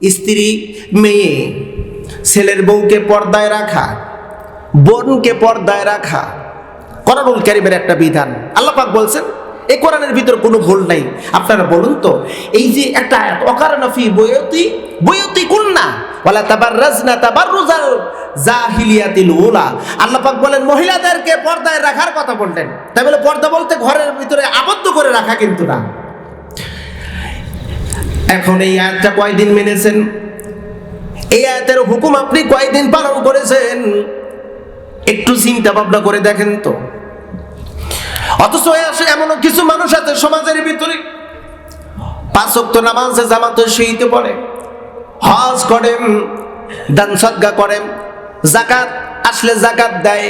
স্ত্রী, মেয়ে, ছেলের বউকে পর্দায় রাখা, বোনকে পর্দায় রাখা, কোরআনুল কারিমের একটা বিধান। আল্লাহ পাক বলছেন এই কোরআনের ভিতর কোনো ভুল নাই। আপনারা বলুন তো, এই যে একটা আয়াত অকারণা ফি বয়তি বয়তি কুন্না, ওয়ালা তাবাররাজনা তাবাররুজাল জাহিলিয়াতিল উলা। আল্লাহ পাক বলেন, মহিলাদেরকে পর্দায় রাখার কথা বললেন। তাই বলে পর্দা বলতে ঘরের ভিতরে আবদ্ধ করে রাখা কিন্তু না। এখন এই আয়াতটা কয়দিন মেনেছেন? এই আয়াতের হুকুম আপনি কয়দিন পালন করেছেন? একটু চিন্তা ভাবনা করে দেখেন তো। অথচ আসে এমন কিছু মানুষ আছে সমাজের ভিতরে। পাঁচ নামাজে জামাতে সেইতে পড়ে, হজ করেন, দান সদ্গা করেন জাকাত আসলে জাকাত দেয়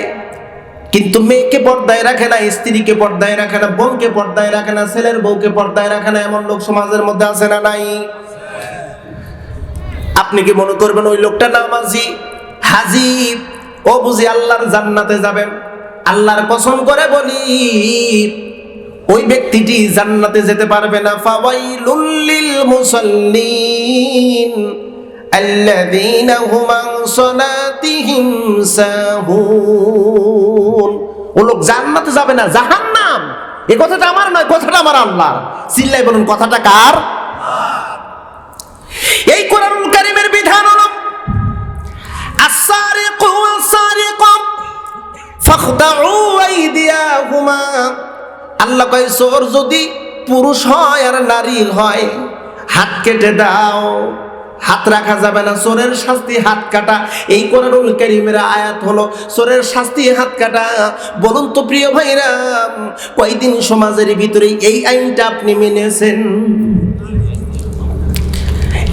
কিন্তু মেয়েকে পর্দায় রাখে না, স্ত্রীকে পর্দায় রাখে না, বোনকে পর্দায় রাখে না, ছেলের বউকে পর্দায় রাখে না, এমন লোক সমাজের মধ্যে আছে না নাই? আপনি কি মনে করবেন ওই লোকটা নামাজি হাজি, ও বুঝি আল্লাহর জান্নাতে যাবেন, আল্লাহর কসম করে বলি, ওই ব্যক্তিটি জান্নাতে যেতে পারবে না। ফাওয়াইলুল লিল মুসাল্লিন, আল্লাযীনা হুম আন সালাতিহিম সাহুন। ও লোক জান্নাতে যাবে না, জাহান্নাম। এ কথাটা আমার নয়, কথাটা আমার আল্লাহর। চিল্লাই বলুন, কথাটা কার? এই কোরআনুল কারীমের বিধান হলো, আস-সারিকু ওয়াস-সারিকু ফাখদাউ আইদিয়াহুমা। আল্লাহ কয়, চোর যদি পুরুষ হয় আর নারী হয়, হাত কেটে দাও। হাত রাখা যাবে না। চোরের শাস্তি হাত কাটা। এই কোরআনুল কারীমের আয়াত হলো চোরের শাস্তি হাত কাটা। বলুন তো প্রিয় ভাইরা, কয়দিন সমাজের ভিতরে এই আইনটা আপনি মেনেছেন?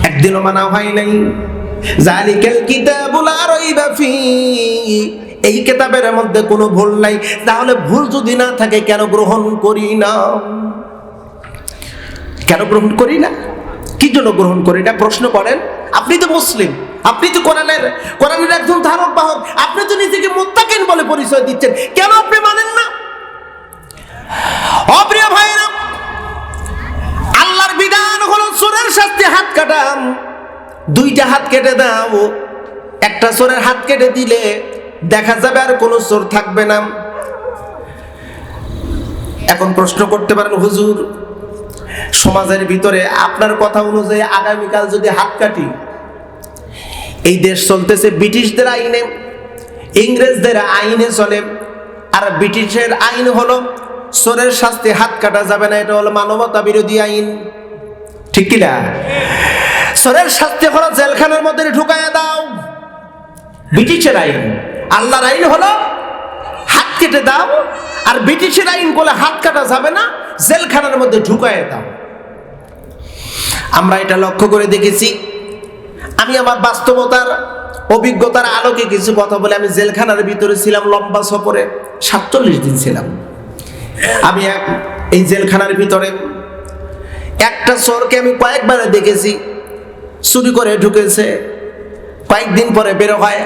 একদিনও মানা হয় নাই। জালিকাল কিতাবুল রাইবা ফি। এই কিতাবের মধ্যে কোনো ভুল নাই। তাহলে ভুল যদি না থাকে, কেন গ্রহণ করি না? কেন গ্রহণ করি না? কি জন্য গ্রহণ করে এটা প্রশ্ন করেন। আপনি তো মুসলিম। আপনি তো কোরআনের কোরআনের একজন ধারক, বাহক। আপনি তো নিজেকে মোত্তাকিন বলে পরিচয় দিচ্ছেন। কেন আপনি মানেন না? অপ্রিয় ভাইরা আল্লাহর বিধান হলো চোরের শাস্তি, হাত কাটাম। দুইটা হাত কেটে দাও। একটা চোরের হাত কেটে দিলে দেখা যাবে আর কোনো চোর থাকবে না। এখন প্রশ্ন করতে পারেন, হুজুর সমাজের ভিতরে আপনার কথা অনুযায়ী আগামীকাল যদি হাত কাটি, এই দেশ চলতেছে ব্রিটিশদের আইনে, ইংরেজদের আইনে চলে, আর ব্রিটিশের আইন হলো চোরের শাস্তি, হাত কাটা যাবে না, এটা হলো মানবতা বিরোধী আইন। ঠিক কিনা? চোরের শাস্তি হলো জেলখানার মধ্যে ঢুকায় দাও। ব্রিটিশের আইন, আল্লাহর আইন হলো হাত কেটে দাও, আর ব্রিটিশের আইন বলে হাত কাটা যাবে না, জেলখানার মধ্যে ঢুকায় দাও। আমরা এটা লক্ষ্য করে দেখেছি। আমি আমার বাস্তবতার, অভিজ্ঞতার আলোকে কিছু কথা বলে আমি জেলখানার ভিতরে ছিলাম লম্বা সফরে, সাতচল্লিশ দিন ছিলাম। আমি এক, এই জেলখানার ভিতরে একটা চোরকে আমি কয়েকবার দেখেছি, চুরি করে ঢুকেছে। কয়েকদিন পরে বেরো হয়,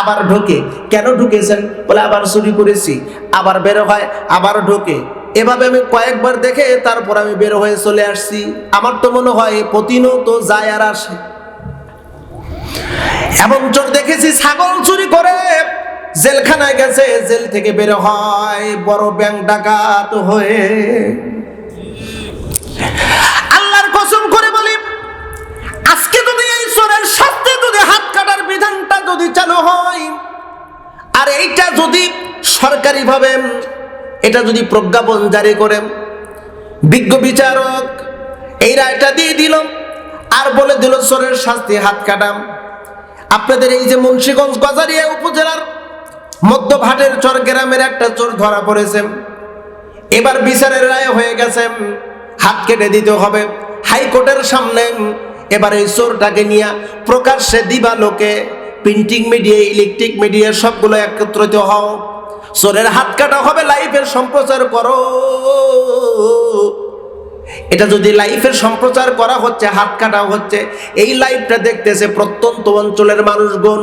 আবার ঢোকে। কেন ঢুকেছেন? বলে আবার চুরি করেছি, আবার বেরো হয়, আবার ঢোকে। এভাবে আমি কয়েকবার দেখে তারপর আমি বের হয়ে চলে আসছি। আমার তো মনে হয় প্রতিনিয়ত যায় আর আসে। এমন চোর দেখেছি ছাগল চুরি করে, জেলখানায় গেছে, জেল থেকে বের হয়, বড় ব্যাংক ডাকাত হয়ে। আল্লাহর কসম করে বলি, আজকে যদি এই চোরের সাথে যদি হাত কাটার বিধানটা যদি চালু হয়, আর এইটা যদি সরকারিভাবে এটা যদি প্রজ্ঞাপন জারি করে বিজ্ঞ বিচারক, এই রায়টা দিয়ে দিল, আর বলে দিল, চোরের শাস্তি, হাত কাটাম। আপনাদের এই যে মুন্সীগঞ্জ গজারিয়া উপজেলার মধ্যভাটের চর গ্রামের একটা চোর ধরা পড়েছে। এবার বিচারের রায় হয়ে গেছে, হাত কেটে দিতে হবে। হাইকোর্টের সামনে এবার এই চোরটাকে নিয়ে প্রকাশ্যে দিবা লোকে, প্রিন্টিং মিডিয়া, ইলেকট্রিক মিডিয়া, সবগুলো একত্রিত হও। চোরের হাত কাটা হবে লাইভের সম্প্রচার করো। এটা যদি লাইফের সম্প্রচার করা হচ্ছে, হাত কাটা হচ্ছে, এই লাইভটা দেখতেছে প্রত্যন্ত অঞ্চলের মানুষগণ।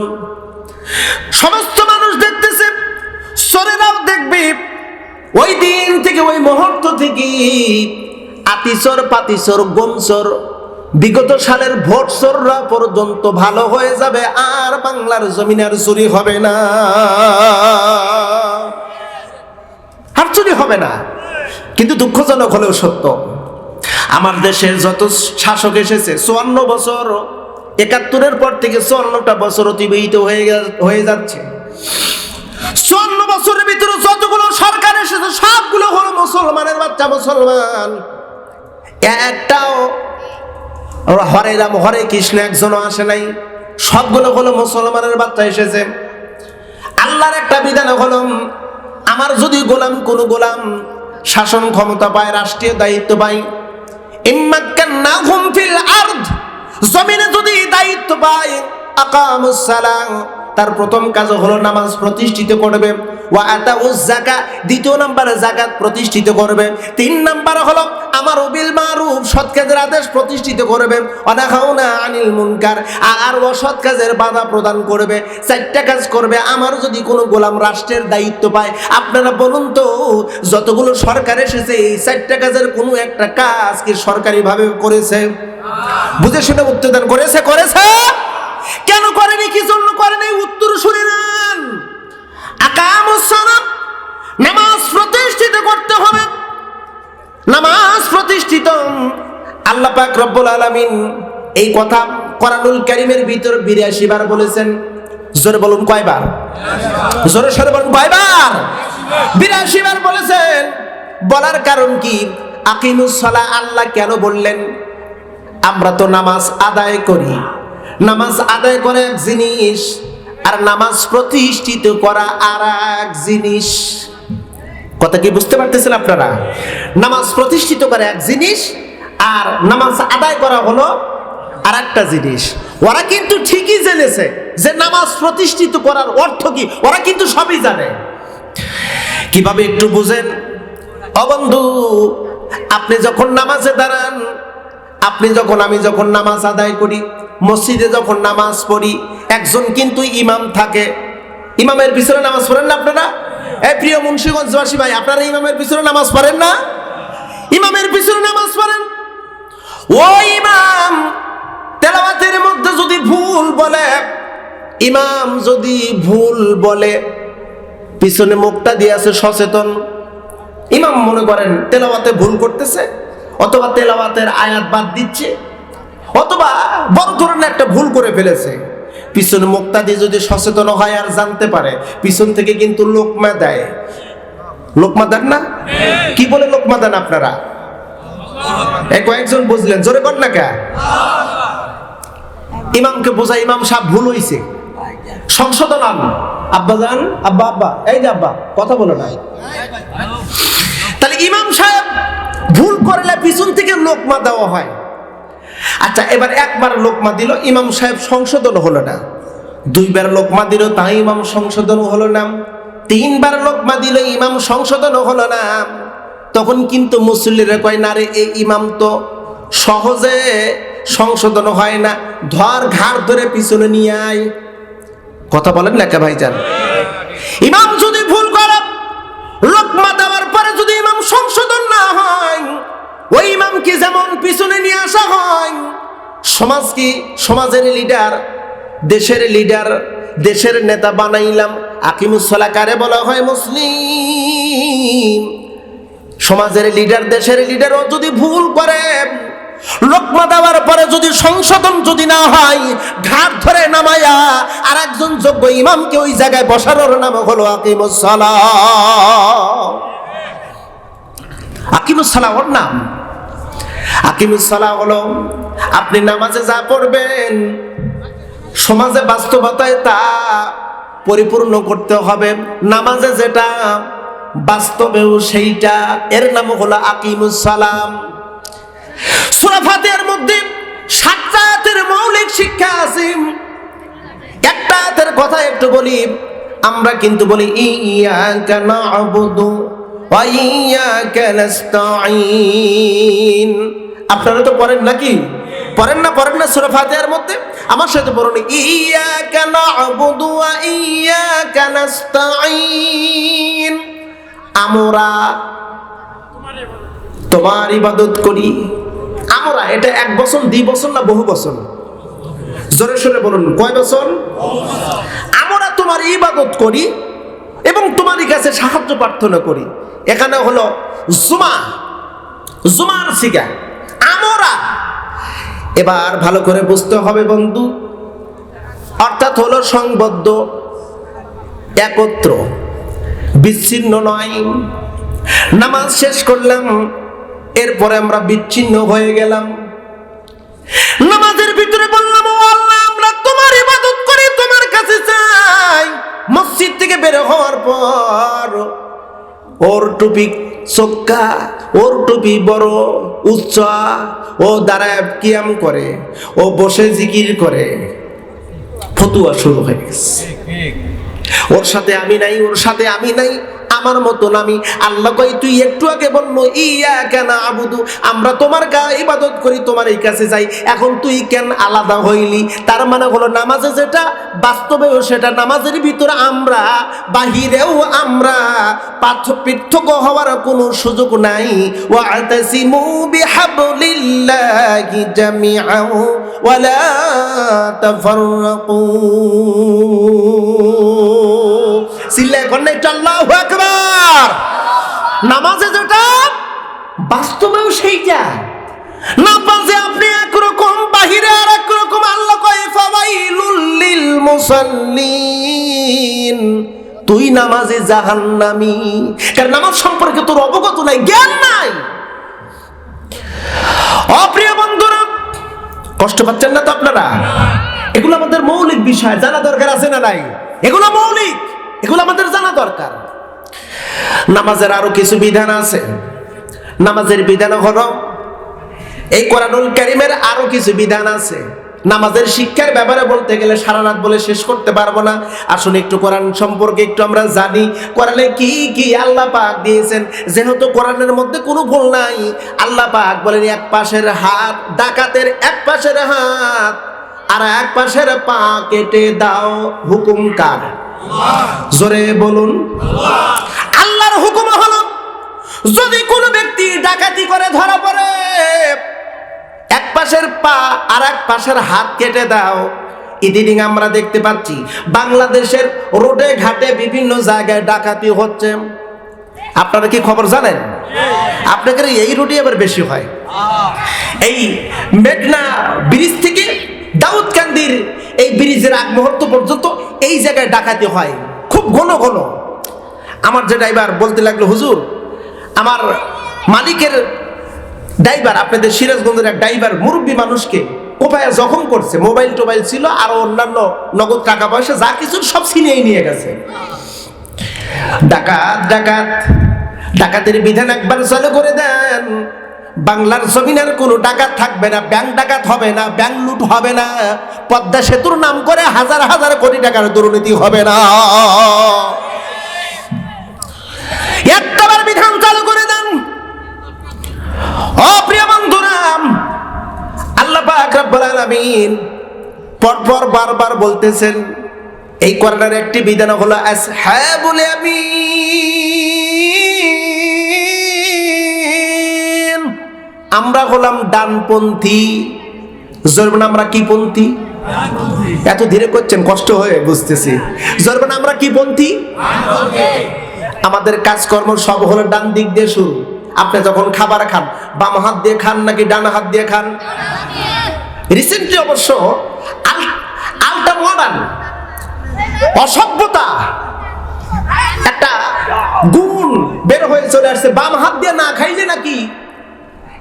সমস্ত মানুষ দেখতেছে, চোরেরাও দেখবে। ওই দিন থেকে, ওই মুহূর্ত থেকে আতিসর পাতিসর গমচর বিগত সালের ভোট সররা পর্যন্ত ভালো হয়ে যাবে, আর বাংলার জমিন আর চুরি হবে না। আর চুরি হবে না। কিন্তু দুঃখজনক হলেও সত্য, আমার দেশের যত শাসক এসেছে, চুয়ান্ন বছর, একাত্তরের পর থেকে চুয়ান্নটা বছর অতিবাহিত হয়ে হয়ে যাচ্ছে। চুয়ান্ন বছরের ভিতরে যতগুলো সরকার এসেছে, সবগুলো হলো মুসলমানের বাচ্চা মুসলমান। একটাও হরে রাম, হরে কৃষ্ণ, একজনও আসে নাই। সবগুলো হলো মুসলমানের বাচ্চা এসেছে। আল্লাহর একটা বিধান হলো, আমার যদি গোলাম কোন গোলাম শাসন ক্ষমতা পায়, রাষ্ট্রীয় দায়িত্ব পায় যদি দায়িত্ব পায়, আকামুস সালাম। তার প্রথম কাজ হলো নামাজ প্রতিষ্ঠিত করবে। ওয়া আতাউজ যাকাত, দ্বিতীয় নম্বরে যাকাত প্রতিষ্ঠিত করবে। তিন নম্বর হলো আমার বিল মারুফ, সৎ কাজের আদেশ প্রতিষ্ঠিত করবে। অনাখাউনা আনিল মুনকার আর অসৎ কাজের বাধা প্রদান করবে। চারটা কাজ করবে। আমার যদি কোনো গোলাম রাষ্ট্রের দায়িত্ব পায়, আপনারা বলুন তো, যতগুলো সরকার এসেছে, এই চারটা কাজের কোনো একটা কাজ কি সরকারিভাবে করেছে? বুঝে শুনে উত্তর দান করেছে করেছে? কেন করেনি কি জন্য করেনি উত্তর শুনে নেন। আকামুসসালাম নামাজ প্রতিষ্ঠিত করতে হবে। নামাজ প্রতিষ্ঠিত। আল্লাহ পাক রব্বুল আলামিন এই কথা কোরআনুল কারীমের ভিতর 82 বার বলেছেন। জোরে বলুন কয়বার? জোরে সরে বলুন কয়বার? 82 বার বলেছেন। বলার কারণ কি? আকিমুস সালাহ আল্লাহ কেন বললেন? আমরা তো নামাজ আদায় করি। নামাজ আদায় করা এক জিনিস, আর নামাজ প্রতিষ্ঠিত করা আর এক জিনিস। কথা কি বুঝতে পারতেছেন আপনারা? নামাজ প্রতিষ্ঠিত করা এক জিনিস, আর নামাজ আদায় করা হলো আর একটা জিনিস। ওরা কিন্তু ঠিকই জেনেছে যে নামাজ প্রতিষ্ঠিত করার অর্থ কি। ওরা কিন্তু সবই জানে। কীভাবে একটু বুঝেন? অবন্ধু আপনি যখন নামাজে দাঁড়ান, আপনি যখন, আমি যখন নামাজ আদায় করি মসজিদে যখন নামাজ পড়ি, একজন কিন্তু ইমাম থাকে। ইমামের পিছনে নামাজ পড়েন না আপনারা? এই প্রিয় মুন্সিগঞ্জবাসী ভাই, আপনারা ইমামের পিছনে নামাজ পড়েন না? ইমামের পিছনে নামাজ পড়েন। ও ইমাম, তেলাওয়াতের মধ্যে যদি ভুল বলে, ইমাম যদি ভুল বলে, পিছনে মুখটা দিয়ে আছে সচেতন। ইমাম মনে করেন, তেলাওয়াতে ভুল করতেছে, অথবা তেলাওয়াতের আয়াত বাদ দিচ্ছে। অথবা বড় ধরনের একটা ভুল করে ফেলেছে। পিছনে মুক্তা দিয়ে যদি সচেতন হয় আর জানতে পারে, পিছন থেকে কিন্তু লোকমা দেয়। লোকমা দেন না? কি বলে লোকমা দেন আপনারা? কয়েকজন বুঝলেন, জোরে কর না কে? ইমামকে বোঝা, ইমাম সাহেব ভুল হইছে। সংশোধন আন আব্বা জান আব্বা আব্বা, এই যে আব্বা, কথা বলো না। তাহলে ইমাম সাহেব ভুল করলে পিছন থেকে লোকমা দেওয়া হয়। আচ্ছা এবার একবার লোকমা দিল, ইমাম সাহেব সংশোধন হলো না। দুইবার লোকমা দিল, তাই ইমাম সংশোধন হলো না। তিনবার লোকমা দিল, ইমাম সংশোধন হলো না। তখন কিন্তু মুসল্লিরা কয়, না রে, এই ইমাম তো সহজে সংশোধন হয় না। ধর ঘাড় ধরে পিছনে নিয়ে আয়। কথা বলেন কে ভাইজান? ইমাম যদি ভুল করে, লোকমা দেওয়ার পরে যদি ইমাম সংশোধন না হয় ওই ইমামকে যেমন পিছনে নিয়ে আসা হয়, সমাজ কি সমাজের লিডার দেশের লিডার দেশের নেতা বানাইলাম আকিমুসলা কারে বলা হয় মুসলিম? সমাজের লিডার দেশের লিডারও যদি ভুল করে, লোকমা দেওয়ার পরে যদি সংশোধন যদি না হয়, ঘাট ধরে নামায়া আর একজন যোগ্য ইমামকে ওই জায়গায় বসানোর নাম হলো আকিমুসলা আকিমুসলা ওর নাম। আকিমুসলা হলো, আপনি নামাজে যা পড়বেন, সমাজে বাস্তবতায় তা পরিপূর্ণ করতে হবে। নামাজে যেটা বাস্তবেও সেইটা, এর নাম হলো আকিমুস সালাম। সুরাফাতের মধ্যে সাতটা আয়াতের মৌলিক শিক্ষা আছে। একটা আয়াতের কথা একটু বলি, আমরা কিন্তু বলি ইয়াকা না'বুদু আপনারা তো পড়েন নাকি? পড়েন না পড়েন না সূরা ফাতিহার মধ্যে? আমার সাথে পড়ুন। ইয়াকা না'বুদু ওয়া ইয়াকা আমরা তোমার ইবাদত করি। আমরা, এটা এক বছর, দুই বছর না বহু বছর? জোরে সোরে বলুন, কয় বছর? আমরা তোমার ইবাদত করি। এবং তোমারই কাছে সাহায্য প্রার্থনা করি। এখানে হলো জুমা। জুমার সিগা আমরা। এবার ভালো করে বুঝতে হবে বন্ধু। অর্থাৎ হলো সংবদ্ধ, একত্র। বিচ্ছিন্ন নয়। নামাজ শেষ করলাম, এরপরে আমরা বিচ্ছিন্ন হয়ে গেলাম। নামাজের ভিতরে বললাম মসজিদ থেকে বের হওয়ার পর ওর টুপি চোক্কা ওর টুপি বড় উচ্চা ও দাঁড়ায় কিয়াম করে ও বসে জিকির করে। ফতুয়া শুরু হয়ে গেছে। ওর সাথে আমি নাই ওর সাথে আমি নাই আমার মতন আমি। আল্লাহ কই তুই একটু আগে বলল ইয়া কেন আবুদু আমরা তোমার গা ইবাদত করি, তোমার এই কাছে যাই। এখন তুই কেন আলাদা হইলি? তার মানে হলো নামাজে যেটা, বাস্তবেও সেটা। নামাজের ভিতরে আমরা, বাহিরেও আমরা পার্থ- পৃথক হওয়ার কোনো সুযোগ নাই। ওয়াতাসিমু বিহাবলিল্লাহি জামিআন ওয়ালা সিল্লায় কন্যা একটু আল্লাহু আকবার। নামাজে যেটা, বাস্তবেও সেইটা। নামাজে আপনি একরকম, বাহিরে আর একরকম আল্লাহ কয় ফাওয়াইলুল লিল মুসাল্লিন। তুই নামাজে জাহান্নামি। কারণ নামাজ সম্পর্কে তোর অবগত নাই, জ্ঞান নাই। অপ্রিয় বন্ধুরা, কষ্ট পাচ্ছেন না তো আপনারা? এগুলো আমাদের মৌলিক বিষয়, জানা দরকার আছে না নাই? এগুলো মৌলিক। এগুলো আমাদের জানা দরকার। নামাজের আরও কিছু বিধান আছে। নামাজের বিধান হলো, এই কোরআনুল কারিমের আরও কিছু বিধান আছে। নামাজের শিক্ষার ব্যাপারে বলতে গেলে সারা রাত বলে শেষ করতে পারব না। আসুন একটু কোরআন সম্পর্কে একটু আমরা জানি, কোরআনে কি কি আল্লাহ পাক দিয়েছেন? যেহেতু কোরআনের মধ্যে কোনো ভুল নাই, আল্লাহ পাক বলেন, এক পাশের হাত ডাকাতের, এক পাশের হাত আর এক পাশের পা কেটে দাও হুকুম কার? জোরে বলুন। আল্লাহর হুকুম হলো, যদি কোনো ব্যক্তি ডাকাতি করে ধরা পড়ে, এক পাশের পা আর এক পাশের হাত কেটে দাও। ইদিনিং আমরা দেখতে পাচ্ছি, বাংলাদেশের রোডে ঘাটে বিভিন্ন জায়গায় ডাকাতি হচ্ছে। আপনারা কি খবর জানেন? আপনাদের এই রুটি আবার বেশি হয়। এই মেঘনা ব্রিজ থেকে দাউদকান্দির এই ব্রিজের আগ মুহূর্ত পর্যন্ত এই জায়গায় ডাকাতি হয়। খুব ঘন ঘন। আমার যে ড্রাইভার বলতে লাগল, হুজুর, আমার মালিকের ড্রাইভার, আপনাদের সিরাজগঞ্জের এক ড্রাইভার মুরব্বী মানুষকে কোপায় জখম করছে। মোবাইল টোবাইল ছিল আরও অন্যান্য নগদ টাকা পয়সা, যা কিছু সব ছিনিয়ে নিয়ে গেছে। ডাকাত ডাকাত, ডাকাতের বিধান একবার চালু করে দেন। বাংলার জমিনের কোনো ডাকাত থাকবে না ব্যাংক ডাকাত হবে না ব্যাংক লুট হবে না, পদ্মা সেতুর নাম করে হাজার হাজার কোটি টাকার দুর্নীতি হবে না। একটাবার বিধান চালু করে দেন। ও প্রিয় বন্ধুরা, আল্লাহ পাক রব্বুল আলামিন পরপর বারবার বলতেছেন, এই কোরআনের একটি বিধান হলো, আসহাবুল ইয়ামিন। আমরা হলাম ডানপন্থী। জরবেন আমরা কি পন্থী? এত ধীরে করছেন, কষ্ট হয়ে বুঝতেছি। জরবেন আমরা কি পন্থী? আমাদের কাজকর্ম সব হলো ডান দিক দিয়ে শুরু। আপনি যখন খাবার খান, বাম হাত দিয়ে খান নাকি ডান হাত দিয়ে খান? রিসেন্টলি অবশ্য আল- আলটা মডার্ন অসভ্যতা। একটা গুণ বের হয়ে চলে আসছে। বাম হাত দিয়ে না খাইলে নাকি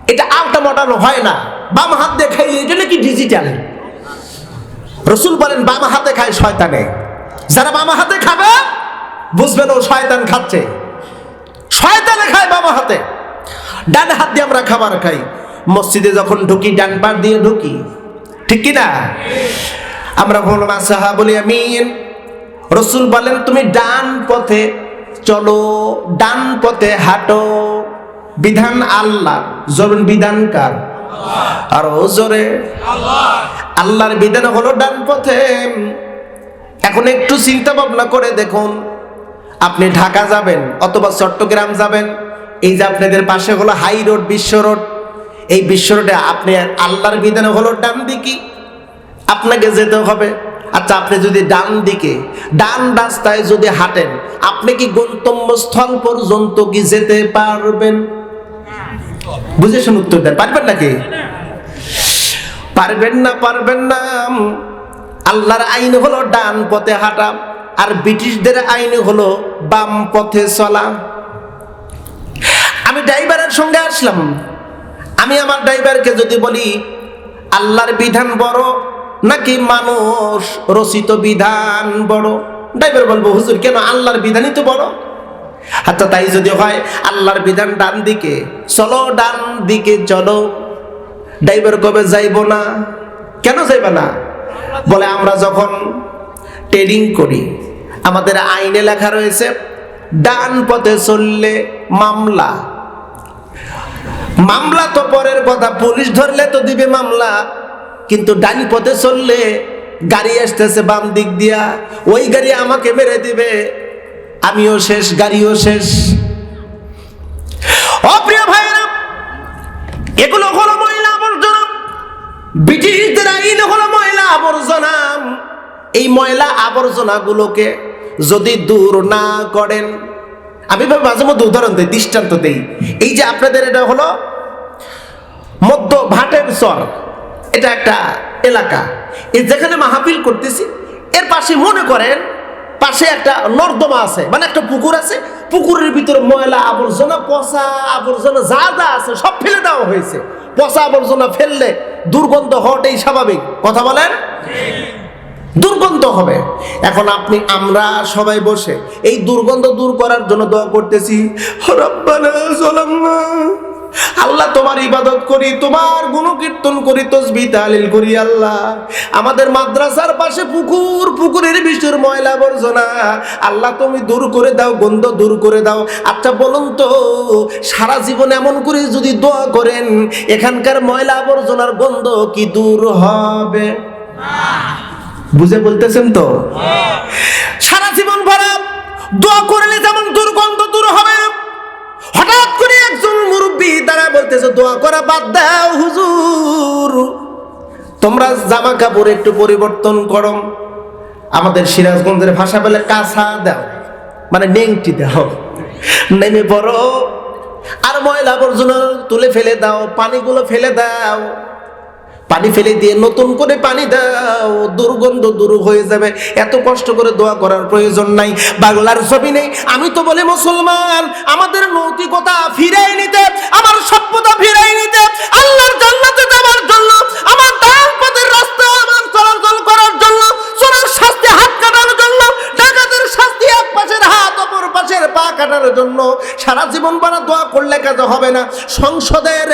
এটা আলটা মডার্ন হয় না। বাম হাত দিয়ে খাইলে এটা নাকি ডিজিটাল রসুল বলেন, বাম হাতে খায় শয়তানে। যারা বাম হাতে খাবে বুঝবেন ও শয়তান খাচ্ছে। শয়তানে খায় বাম হাতে। ডান হাত দিয়ে আমরা খাবার খাই। মসজিদে যখন ঢুকি, ডান পার দিয়ে ঢুকি। ঠিক কি না? আমরা বললাম আসাহা বলি আমি রসুল বলেন, তুমি ডান পথে চলো, ডান পথে হাঁটো। বিধান আল্লাহ। জরুন বিধান কার? আর ও জোরে। আল্লাহর বিধান হলো ডান পথে। এখন একটু চিন্তা ভাবনা করে দেখুন। আপনি ঢাকা যাবেন অথবা চট্টগ্রাম যাবেন। এই যে আপনাদের পাশে হলো হাই রোড, বিশ্ব রোড। এই বিশ্ব রোডে আপনি আল্লাহর বিধান হলো ডান দিকে। আপনাকে যেতে হবে। আচ্ছা আপনি যদি ডান দিকে, ডান রাস্তায় যদি হাঁটেন, আপনি কি গন্তব্যস্থল পর্যন্ত কি যেতে পারবেন? বুঝে শুনে উত্তর দেন, পারবেন নাকি? পারবেন না পারবেন না। আল্লাহর আইন হলো ডান পথে হাঁটা, আর ব্রিটিশদের আইন হলো বাম পথে চলা। আমি ড্রাইভারের সঙ্গে আসলাম। আমি আমার ড্রাইভারকে যদি বলি, আল্লাহর বিধান বড়, নাকি মানুষ রচিত বিধান বড়? ড্রাইভার বলব, হুজুর, কেন আল্লাহর বিধানই তো বড়? আচ্ছা তাই যদি হয়, আল্লাহর বিধান ডান দিকে। চলো ডান দিকে চলো। ড্রাইভার কবে যাইব না? কেন যাইব না? বলে, আমরা যখন ট্রেডিং করি, আমাদের আইনে লেখা রয়েছে, ডান পথে চললে মামলা। মামলা তো পরের কথা, পুলিশ ধরলে তো দিবে মামলা, কিন্তু ডান পথে চললে গাড়ি আসতেছে বাম দিক দিয়া, ওই গাড়ি আমাকে মেরে দিবে। আমিও শেষ, গাড়িও শেষ। অপ্রিয় ভাইরা এগুলো হলো ময়লা আবর্জনা। ব্রিটিশদের আইন হলো ময়লা আবর্জনা। এই ময়লা আবর্জনাগুলোকে যদি দূর না করেন, আমি ভাবে মাঝে মধ্যে উদাহরণ দিই, দৃষ্টান্ত দেই। এই যে আপনাদের এটা হলো মধ্য ভাটের চর। এটা একটা এলাকা। যেখানে মাহফিল করতেছি, এর পাশে মনে করেন পাশে একটা নর্দমা আছে মানে একটা পুকুর আছে, পুকুরের ভিতরে ময়লা আবর্জনা, পচা আবর্জনা যা যা আছে সব ফেলে দেওয়া হয়েছে। পচা আবর্জনা ফেললে দুর্গন্ধ হওয়াটাই স্বাভাবিক। কথা বলেন? দুর্গন্ধ হবে। এখন আপনি, আমরা সবাই বসে এই দুর্গন্ধ দূর করার জন্য দোয়া করতেছি, রব্বানা আল্লাহ তোমার ইবাদত করি তোমার গুণকীর্তন করি তসবি তালিল করি আল্লাহ। আমাদের মাদ্রাসার পাশে পুকুর পুকুরের বিষের ময়লা আবর্জনা আল্লাহ তুমি দূর করে দাও গন্ধ দূর করে দাও। আচ্ছা বলুন তো সারা জীবন এমন করে যদি দোয়া করেন এখানকার ময়লা আবর্জনার গন্ধ কি দূর হবে? বুঝে বলতেছেন তো? সারা জীবন ভরা দোয়া করলে যেমন বলতেছে, দোয়া করা বাদ দাও, হুজুর। তোমরা জামা কাপড় একটু পরিবর্তন করো। আমাদের সিরাজগঞ্জের ভাষা বলে কাঁচা দাও মানে নেংটি দাও। নেমে পড়ো, আর ময়লা আবর্জনা তুলে ফেলে দাও, পানিগুলো ফেলে দাও। পানি ফেলে দিয়ে নতুন করে পানি দাও, দুর্গন্ধ দূর হয়ে যাবে। এত কষ্ট করে দোয়া করার প্রয়োজন নাই। বাংলার ছবি নেই আমি তো বলি মুসলমান, আমাদের নৈতিকতা ফিরাই নিতে, আমার সভ্যতা ফিরাই নিতে, আল্লাহর জান্নাতে যাওয়ার জন্য, আমার ডান পথের রাস্তা আমার চলাচল করার জন্য, চোরের শাস্তি হাত কাটার জন্য, ডাকাতের শাস্তি এক পাশের হাত, অপর পাশের পা কাটার জন্য সারা জীবন বানা দোয়া করলে কাজ হবে না। সংসদের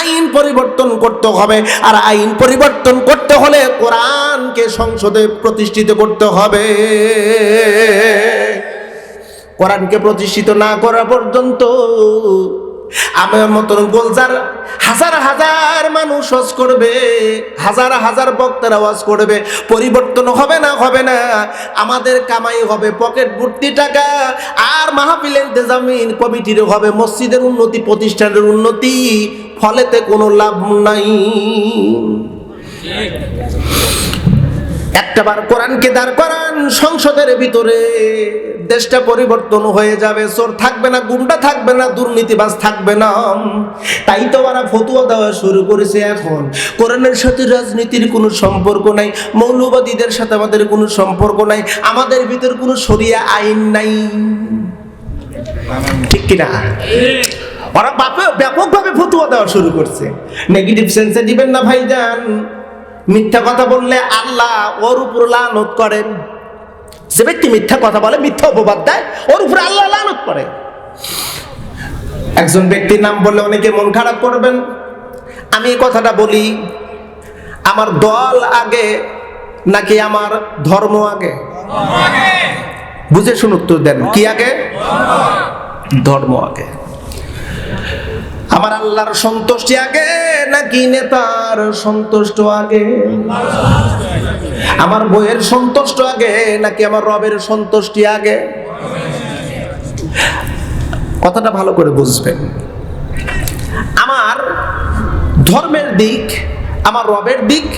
আইন পরিবর্তন করতে হবে। আর আইন পরিবর্তন করতে হলে কোরআনকে সংসদে প্রতিষ্ঠিত করতে হবে। কোরআনকে প্রতিষ্ঠিত না করা পর্যন্ত আমার মতন গোলজার হাজার হাজার মানুষ ওয়াজ করবে, হাজার হাজার বক্তারা ওয়াজ করবে। পরিবর্তন হবে না হবে না। আমাদের কামাই হবে পকেট ভর্তি টাকা, আর মাহফিলের জামিন কমিটির হবে, মসজিদের উন্নতি, প্রতিষ্ঠানের উন্নতি, ফলেতে কোনো লাভ নাই। একটাবার কোরআনকে দাঁড় করান, সংসদের ভিতরে দেশটা পরিবর্তন হয়ে যাবে, চোর থাকবে না, গুন্ডা থাকবে না, দুর্নীতিবাজ থাকবে না। তাই তো ওরা ফতুয়া দেওয়া শুরু করেছে এখন। কোরআনের সাথে রাজনীতির কোনো সম্পর্ক নাই, মৌলবাদীদের সাথে আমাদের কোনো সম্পর্ক নাই, আমাদের ভিতর কোনো সরিয়া আইন নাই। ঠিক কিনা? ওরা ব্যাপকভাবে ফতুয়া দেওয়া শুরু করছে। নেগেটিভ সেন্সে দিবেন না ভাইজান। মিথ্যা কথা বললে আল্লাহ ওর উপর লানত করেন। যে ব্যক্তি মিথ্যা কথা বলে মিথ্যা অপবাদ দেয় ওর উপরে আল্লাহ লানত করে। একজন ব্যক্তির নাম বললে অনেকে মন খারাপ করবেন। আমি এই কথাটা বলি আমার দল আগে নাকি আমার ধর্ম আগে? বুঝে শুন উত্তর দেন কি আগে। ধর্ম আগে। আমার আল্লাহর সন্তুষ্টি আগে নাকি নেতার সন্তুষ্ট আগে? আমার বইয়ের সন্তুষ্ট আগে নাকি আমার রবের সন্তুষ্টি আগে? কথাটা ভালো করে বুঝবেন। আমার ধর্মের দিক, আমার রবের দিক,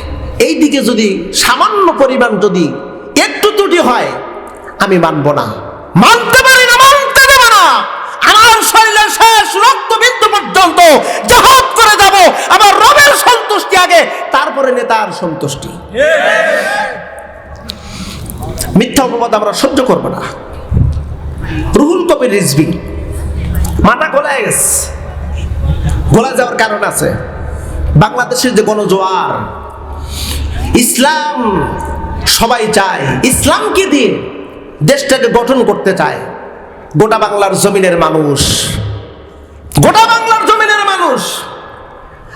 এই দিকে যদি সামান্য পরিমাণ যদি একটু ত্রুটি হয়, আমি মানব না। মানতে দেব না আমার শরীরের শেষ রক্তবিন্দু পর্যন্ত জাহাজ করে যাব। আমার রবের সন্তুষ্টি আগে, তারপরে নেতার সন্তুষ্টি। মিথ্যা অপবাদ আমরা সহ্য করব না। রুহুল কবির রিজবি মাথা গোলায় গেছে। গোলা যাওয়ার কারণ আছে। বাংলাদেশের যে গণজোয়ার, ইসলাম সবাই চায়। ইসলামকে দিয়ে দেশটাকে গঠন করতে চায়। গোটা বাংলার জমিনের মানুষ। গোটা বাংলার জমিনের মানুষ।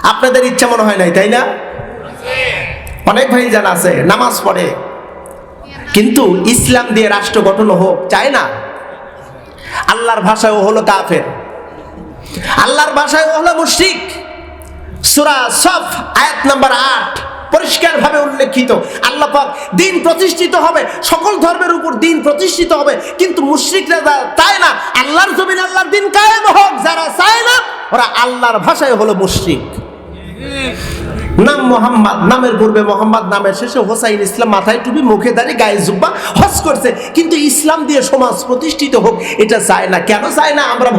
আপনাদের ইচ্ছা মনে হয় নাই, তাই না? অনেক ভাই জানা আছে, নামাজ পড়ে। কিন্তু ইসলাম দিয়ে রাষ্ট্র গঠন হোক, চায় না। আল্লাহর ভাষায় ও হলো কাফের। আল্লাহর ভাষায় ও হলো মুশরিক। সুরা সফ, আয়াত নাম্বার আট। পরিষ্কার ভাবে উল্লেখিত। আল্লাহ পাক দিন প্রতিষ্ঠিত হবে, সকল ধর্মের উপর দিন প্রতিষ্ঠিত হবে, কিন্তু মুশরিকরা চায় না, আল্লাহর জমিন আল্লাহর দিন কায়েম হোক, যারা চায় না, ওরা আল্লাহর ভাষায় হলো মুশ্রিক। নাম মোহাম্মদ, নামের পূর্বে মোহাম্মদ, নামের শেষে হোসাইন ইসলাম, মাথায় টুপি, মুখে দাঁড়িয়ে গায়ে জুব্বা, হজ করছে। কিন্তু ইসলাম দিয়ে সমাজ প্রতিষ্ঠিত হোক, এটা চায় না। কেন চায় না? আমরা